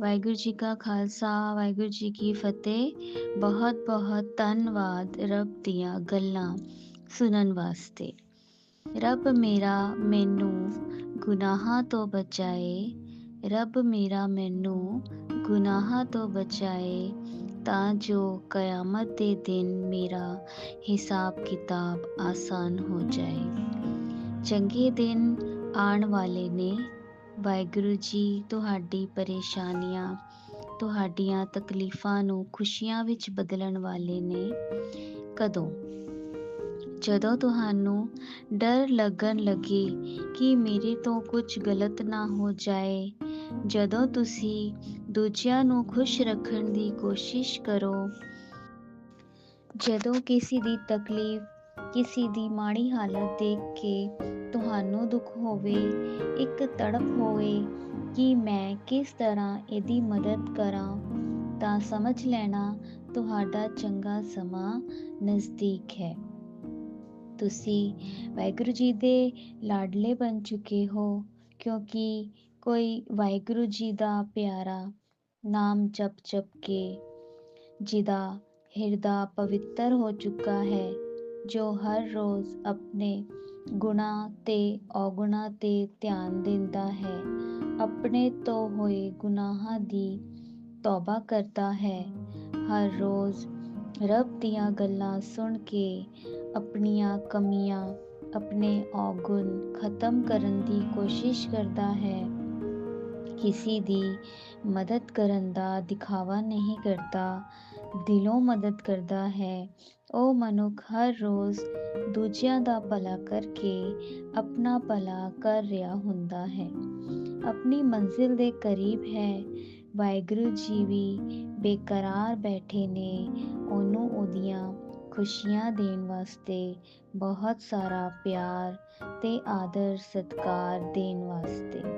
ਵਾਹਿਗੁਰੂ ਜੀ ਕਾ ਖਾਲਸਾ, ਵਾਹਿਗੁਰੂ ਜੀ ਕੀ ਫਤਿਹ। ਬਹੁਤ ਬਹੁਤ ਧੰਨਵਾਦ ਰੱਬ ਦੀਆਂ ਗੱਲਾਂ ਸੁਣਨ ਵਾਸਤੇ। ਰੱਬ ਮੇਰਾ ਮੈਨੂੰ ਗੁਨਾਹਾਂ ਤੋਂ ਬਚਾਏ, ਰੱਬ ਮੇਰਾ ਮੈਨੂੰ ਗੁਨਾਹਾਂ ਤੋਂ ਬਚਾਏ, ਤਾਂ ਜੋ ਕਿਆਮਤ ਦੇ ਦਿਨ ਮੇਰਾ ਹਿਸਾਬ ਕਿਤਾਬ ਆਸਾਨ ਹੋ ਜਾਏ। ਚੰਗੇ ਦਿਨ ਆਉਣ ਵਾਲੇ ਨੇ ਵਾਹਿਗੁਰੂ ਜੀ, ਤੁਹਾਡੀ ਪਰੇਸ਼ਾਨੀਆਂ, ਤੁਹਾਡੀਆਂ ਤਕਲੀਫਾਂ ਨੂੰ ਖੁਸ਼ੀਆਂ ਵਿੱਚ ਬਦਲਣ ਵਾਲੇ ਨੇ। ਕਦੋਂ? ਜਦੋਂ ਤੁਹਾਨੂੰ ਡਰ ਲੱਗਣ ਲੱਗੇ ਕਿ ਮੇਰੇ ਤੋਂ ਕੁਝ ਗਲਤ ਨਾ ਹੋ ਜਾਏ, ਜਦੋਂ ਤੁਸੀਂ ਦੂਜਿਆਂ ਨੂੰ ਖੁਸ਼ ਰੱਖਣ ਦੀ ਕੋਸ਼ਿਸ਼ ਕਰੋ, ਜਦੋਂ ਕਿਸੇ ਦੀ ਤਕਲੀਫ ਕਿਸੇ ਦੀ ਮਾੜੀ ਹਾਲਤ ਦੇਖ ਕੇ ਤੁਹਾਨੂੰ ਦੁੱਖ ਹੋਵੇ, ਇੱਕ ਤੜਪ ਹੋਵੇ ਕਿ ਮੈਂ ਕਿਸ ਤਰ੍ਹਾਂ ਇਹਦੀ ਮਦਦ ਕਰਾਂ, ਤਾਂ ਸਮਝ ਲੈਣਾ ਤੁਹਾਡਾ ਚੰਗਾ ਸਮਾਂ ਨਜ਼ਦੀਕ ਹੈ। ਤੁਸੀਂ ਵਾਹਿਗੁਰੂ ਜੀ ਦੇ ਲਾਡਲੇ ਬਣ ਚੁੱਕੇ ਹੋ, ਕਿਉਂਕਿ ਕੋਈ ਵਾਹਿਗੁਰੂ ਜੀ ਦਾ ਪਿਆਰਾ ਨਾਮ ਜਪ ਜਪ ਕੇ ਜਿਹਦਾ ਹਿਰਦਾ ਪਵਿੱਤਰ ਹੋ ਚੁੱਕਾ ਹੈ ਜੋ ਹਰ ਰੋਜ਼ ਆਪਣੇ ਗੁਣਾ ਤੇ ਔਗੁਣਾ ਤੇ ਧਿਆਨ ਦਿੰਦਾ ਹੈ ਆਪਣੇ ਤੋਂ ਹੋਏ ਗੁਨਾਹਾਂ ਦੀ ਤੌਬਾ ਕਰਦਾ ਹੈ ਹਰ ਰੋਜ਼ ਰੱਬ ਦੀਆਂ ਗੱਲਾਂ ਸੁਣ ਕੇ ਆਪਣੀਆਂ ਕਮੀਆਂ ਆਪਣੇ ਔਗੁਣ ਖਤਮ ਕਰਨ ਦੀ ਕੋਸ਼ਿਸ਼ ਕਰਦਾ ਹੈ ਕਿਸੇ ਦੀ ਮਦਦ ਕਰਨ ਦਾ ਦਿਖਾਵਾ ਨਹੀਂ ਕਰਦਾ, ਦਿਲੋਂ ਮਦਦ ਕਰਦਾ ਹੈ। ਉਹ ਮਨੁੱਖ ਹਰ ਰੋਜ਼ ਦੂਜਿਆਂ ਦਾ ਭਲਾ ਕਰਕੇ ਆਪਣਾ ਭਲਾ ਕਰ ਰਿਹਾ ਹੁੰਦਾ ਹੈ। ਆਪਣੀ ਮੰਜ਼ਿਲ ਦੇ ਕਰੀਬ ਹੈ। ਵਾਹਿਗੁਰੂ ਜੀ ਵੀ ਬੇਕਰਾਰ ਬੈਠੇ ਨੇ। ਉਹਨੂੰ ਉਹਦੀਆਂ ਖੁਸ਼ੀਆਂ ਦੇਣ ਵਾਸਤੇ ਬਹੁਤ ਸਾਰਾ ਪਿਆਰ ਤੇ ਆਦਰ ਸਤਕਾਰ ਦੇਣ ਵਾਸਤੇ।